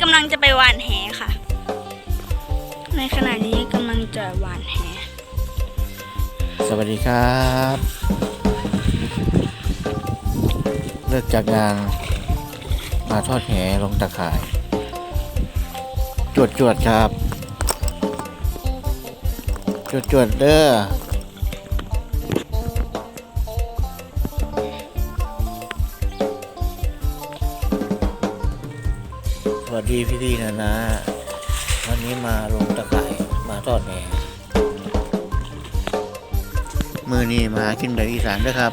กำลังจะไปหวานแหค่ะ ในขณะนี้กำลังจะหวานแห สวัสดีครับ เลิกจากงาน มาทอดแหลงตะข่าย จวดจวดครับ จวดจวดเด้อ วัสดีพี่ๆนะนะ วันนี้มาลงตะข่ายมาทอดแหมือนี้มาหากินแบบอีสานด้วยครับ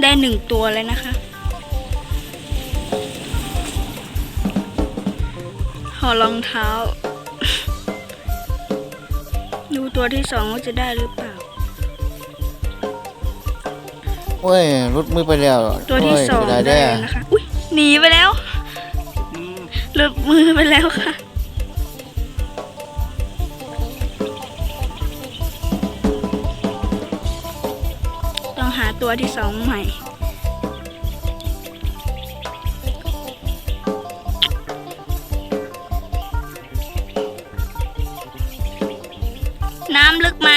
ได้หนึ่งตัวเลยนะคะห่อรองเท้า ดูตัวที่สองว่าจะได้หรือเปล่า โอ้ยรุดมือไปแล้วตัวที่โยสองได้ได้ได้แล้วนะคะอุ้ยหนีไปแล้วหลุดมือไปแล้วค่ะต้องหาตัวที่สองใหม่น้ำลึกไหม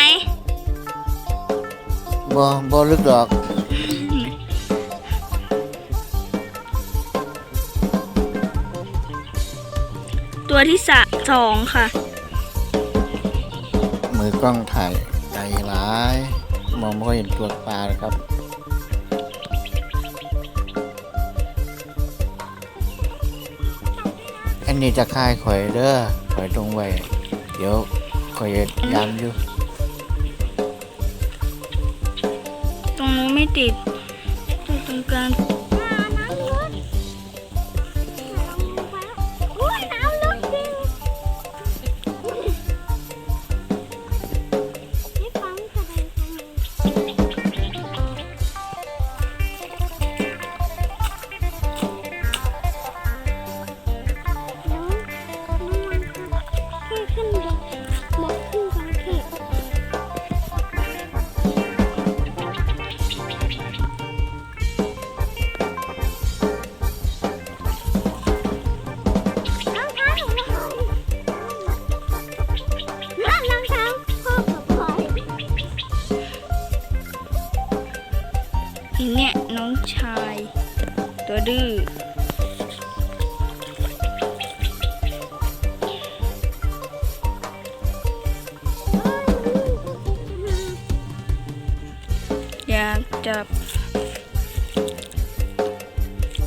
บ่บ่ลึกดอก ตัวที่สะสองค่ะ มือกล้องถ่ายไกลหลาย มองไม่ค่อยเห็นตัวปลาเลยครับอันนี้จะคายข่อยเด้อข่อยตรงไว้ เดี๋ยวข่อยยามอยู่ ตรงนู้นไม่ติดตัวตรงกลางอย่าง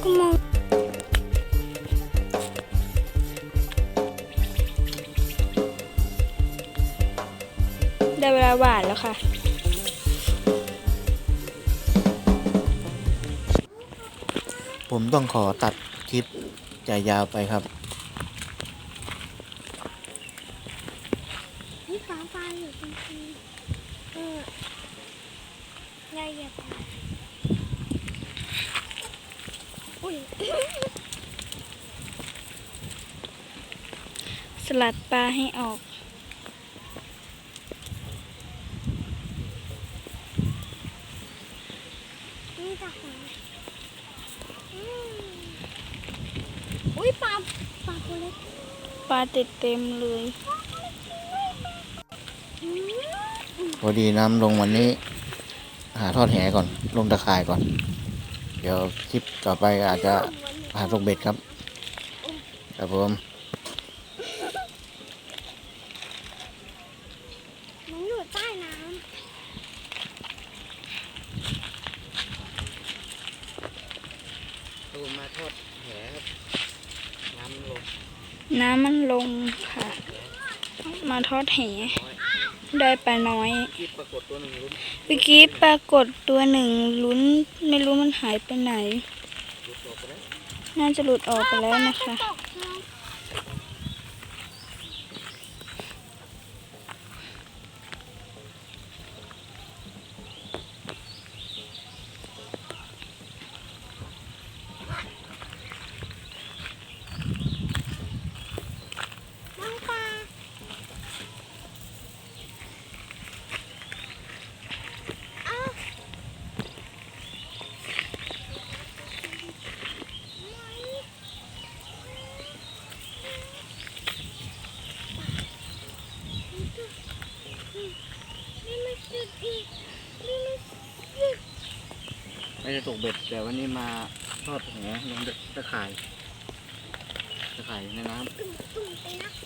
ก็มองได้เวลาหวานแล้วค่ะ ผมต้องขอตัดคลิปจะยาวไปครับ นี่ฟ้าฟ้าอยู่จริงๆเออยายเหยียบอุ้ย สลัดปลาให้ออกนี่จะหาอืมอุ้ยปลาปลาตัวเล็กปลาติดเต็มเลยอืมพอดีน้ำลงวันนี้ หาทอดแหก่อน ลงตะข่ายก่อนเดี๋ยวคลิปต่อไปอาจจะหาลงเบ็ดครับครับผมมันอยู่ใต้น้มาทอดแหครับน้ำลง น้ำมันลงค่ะ มาทอดแห ได้ปลาน้อยคลิปปรากฏตัวหนึ่งลุ้นเมื่อกี้ปรากฏตัวหนึ่งลุ้น ไม่รู้มันหายไปไหนลุ้นออกไปแล้วน่าจะหลุดออกำไปแล้วนะคะ ตกใช่ไหมน้องปลา ตกเบ็ดแต่วันนี้มาทอดแหลงตะข่ายตะข่ายในน้ตุ่มตุ่มไปนะำ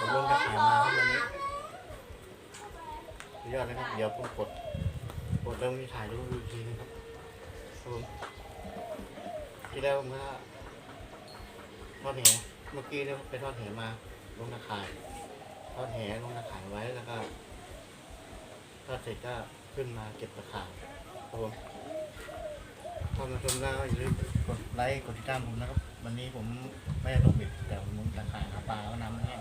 ผมลงตะข่ายมาครับวันนี้ยอดเลยครับ เดี๋ยวผมกด กดเริ่มที่ถ่ายรูปอีกทีนึงครับครับผมที่แล้วผมก็ทอดแหเมื่อกี้เนี่ยไปทอดแหมา ลงตะข่ายทอดแหลงตะข่ายไว้แล้วก็ทอดเสร็จก็ขึ้นมาเก็บตะข่ายครับผมพอมาชมแล้วอย่าลืมกดไลค์กดติดตามผมนะครับ วันนี้ผมไม่ได้ตกบ็ดแต่ผมลงตะข่ายหาปลาแล้วน้ำมันแห้ง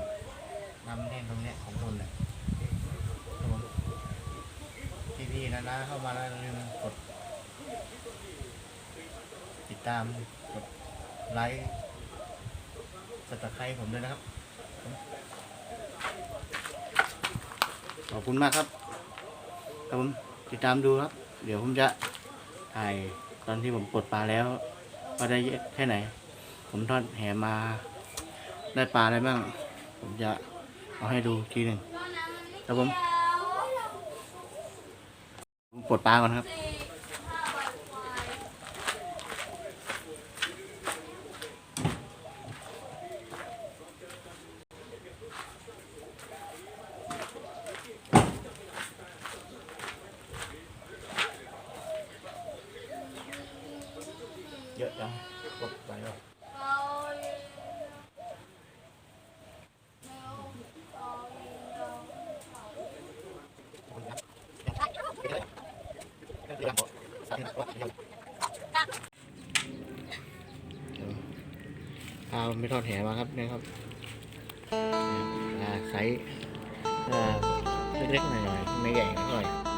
น้ำมันแห้งตรงเนี้ยของทนเนี่ยพี่ๆนะนะเข้ามาแล้วลืมกด ติดตามกดไลค์สตไครผมด้วยนะครับ ขอบคุณมากครับครับผมติดตามดูครับ เดี๋ยวผมจะถ่ายตอนที่ผมปลดปลาแล้วว่าได้แค่ไหน ผมทอดแหมาได้ปลาอะไรบ้าง ผมจะ เอาให้ดูทีหนึ่งครับผมผมปลดปลาก่อนครับ เยอะจังกดไปแล้ว เอาไม่ทอดแหมาครับเนี่ยครับไซส์เล็กๆหน่อยๆไม่ใหญ่ไม่ค่อยพ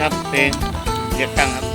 ครับเพลงเรียกตั้งครับ